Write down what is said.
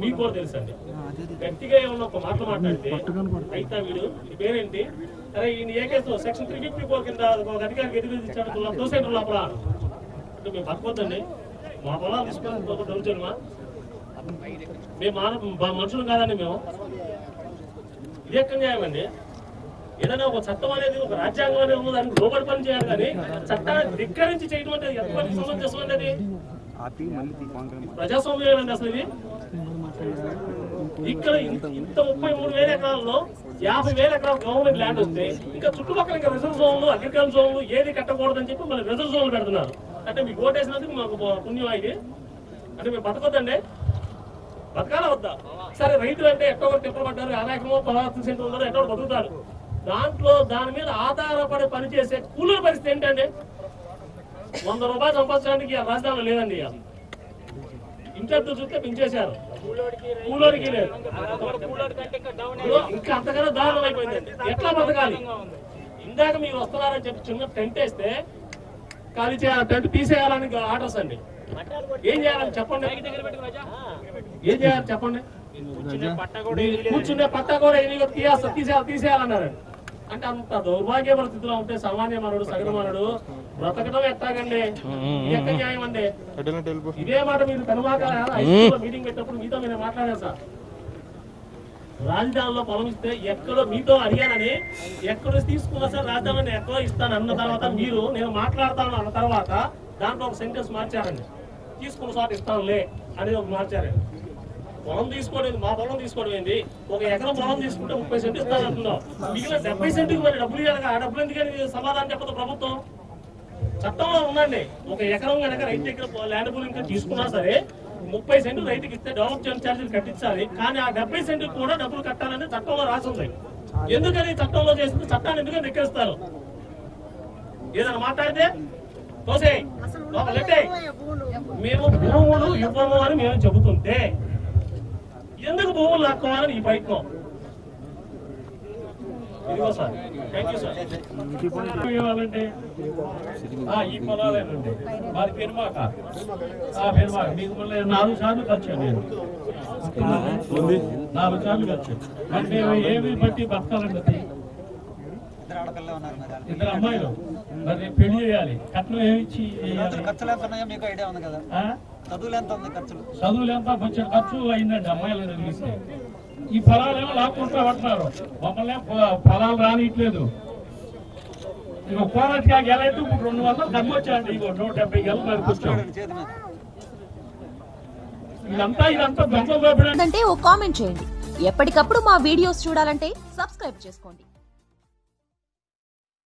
మీకు తెలుసండి గట్టిగా ఏమన్నా ఒక మాట మాట్లాడితే అయితే వీడు పేరేంటి అరే ఈయన ఏ case section three fifty four కింద ఒక అధికారికి ఎదురు ఇచ్చాడు దోసేంటర్ లోపల అంటే మేము పట్టుకోద్దండి మా పొలాలు తీసుకొని దొరుకుతామా మేము మా మనుషులు కాదండి మేము. ఇది ఎక్కడ న్యాయం అండి? ఏదైనా ఒక చట్టం అనేది ఒక రాజ్యాంగం అనేది ఉంది దానికి లోబడి పని చేయాలి కానీ చట్టాన్ని ధిక్కరించి చేయడం అంటే ఎంతమంది సమంజసం అండి అది? ప్రజాస్వామ్యం అండి అసలు ఇది? ఇక్కడ ఇంత ఇంత ముప్పై మూడు వేల ఎకరాల్లో యాభై వేల ఎకరాలు గవర్నమెంట్ ల్యాండ్ వస్తే ఇంకా చుట్టుపక్కల ఇంకా రిజర్వ్ జోన్లు అగ్రికల్చర్ జోన్లు ఏది కట్టకూడదని చెప్పి మళ్ళీ రిజర్వ్ జోన్లు పెడుతున్నారు. అంటే మీకు ఓటేసినందుకు మాకు పుణ్యం ఇది అంటే మేము బతకొద్దండి. బతకాల వద్దా? సరే రైతులు అంటే ఎట్టో తిప్పబడ్డారు అనేకమో పదార్థం సెంటర్ ఉన్నారు ఎట్టో బతుకుతారు. దాంట్లో దాని మీద ఆధారపడి పనిచేసే కూలీల పరిస్థితి ఏంటండి? వంద రూపాయలు సంపాదించడానికి రాజధానిలో లేదండి ఇక. ఇంటర్ చూస్తే పెంచేశారు. కూలోడికి లేదు. ఇంకా అంతకన్నా దారుణం అయిపోయిందండి. ఎట్లా బతకాలి? ఇందాక మీరు వస్తున్నారని చెప్పి చిన్న టెంట్ వేస్తే ఖాళీ చేయాలి టెంట్ తీసేయాలని ఆర్డర్స్ అండి. ఏం చేయాలని చెప్పండి? ఏం చేయాలి చెప్పండి? కూర్చునే పట్ట కూడా ఎన్ని తీసేస్తా తీసేయాలి తీసేయాలన్నారు అంటే అంత దౌర్భాగ్య పరిస్థితిలో ఉంటే సామాన్య మానవుడు సగటు మానవుడు బ్రతకడం ఎట్టాగండి? ఇది ఎక్కడ న్యాయం అండి? ఇదే మాట మీరు కనుమాక మీటింగ్ పెట్టినప్పుడు మీతో నేను మాట్లాడాను సార్. రాజధానిలో పొలం ఇస్తే ఎక్కడో మీతో అడిగానని ఎక్కడో తీసుకున్నా సార్ రాజధానిలో నేను ఎక్కడో ఇస్తాను అన్న తర్వాత మీరు నేను మాట్లాడతాను అన్న తర్వాత దాంట్లో ఒక సెంటెన్స్ మార్చారండి. తీసుకున్న చోట ఇస్తానులే అనేది ఒక మార్చారండి. పొలం తీసుకోవడం మా పొలం తీసుకోవడం ఏంది? ఒక ఎకరం పొలం తీసుకుంటే ముప్పై సెంటు ఇస్తాను అంటున్నాం మిగిలిన డెబ్బై సెంటుకి మరి డబ్బులు ఇవ్వాలి ఆ డబ్బులు ఎందుకని సమాధానం చెప్పదు ప్రభుత్వం. చట్టంలో ఉందండి. ఒక ఎకరం కనుక రైతు దగ్గర ల్యాండ్ పూలింగ్ ఇంకా తీసుకున్నా సరే ముప్పై సెంట్లు రైతుకి ఇస్తే డెవలప్మెంట్ ఛార్జీలు కట్టించాలి. కానీ ఆ డెబ్బై సెంట్లు కూడా డబ్బులు కట్టాలని చట్టంలో రాసి ఉంది. ఎందుకని చట్టంలో చేసింది? చట్టాన్ని ఎందుకని నెక్కేస్తారు ఏదైనా మాట్లాడితే తోసే లోపలెట్టే మేము భూములు ఇవ్వము అని మేము చెబుతుంటే ఎందుకు భూములు లాక్కోవాలని ఈ ప్రయత్నం? ఇదిగో సార్. థ్యాంక్ యూ సార్ ఇవ్వాలంటే? ఆ, ఈ పొలాలేనండి. వారి పెరుమాక ఆ పెరుమాక మీకు మళ్ళీ నాలుగు సార్లు ఖర్చు నేను. నాలుగు సార్లు ఖర్చు మరి మేము ఏమి బట్టి బతకాలండి? ఇద్దరు అమ్మాయిలు. మరి పెళ్ళి చేయాలి. కట్నం ఏమి ఇచ్చి చేయాలి? ఖర్చులు ఎంత ఉన్నాయో మీకు ఐడియా ఉంది కదా? చదువులు ఎంత ఉంది ఖర్చులు? చదువులు ఎంత? కొంచెం ఖర్చు అయిందండి అమ్మాయిలు తెలిస్తే. ఈ ఫలాలు ఏమో లాక్కుంటా పడుతున్నారు మమ్మల్ని ఫలాలు రానియట్లేదు. ఇక గెలైతే ఇప్పుడు రెండు వందలు తగ్గొచ్చాయండి ఇగో నూట డెబ్బై గెలు ఇదంతా ఇదంతా దొంగ అంటే ఓ కామెంట్ చేయండి. ఎప్పటికప్పుడు మా వీడియోస్ చూడాలంటే సబ్స్క్రైబ్ చేసుకోండి.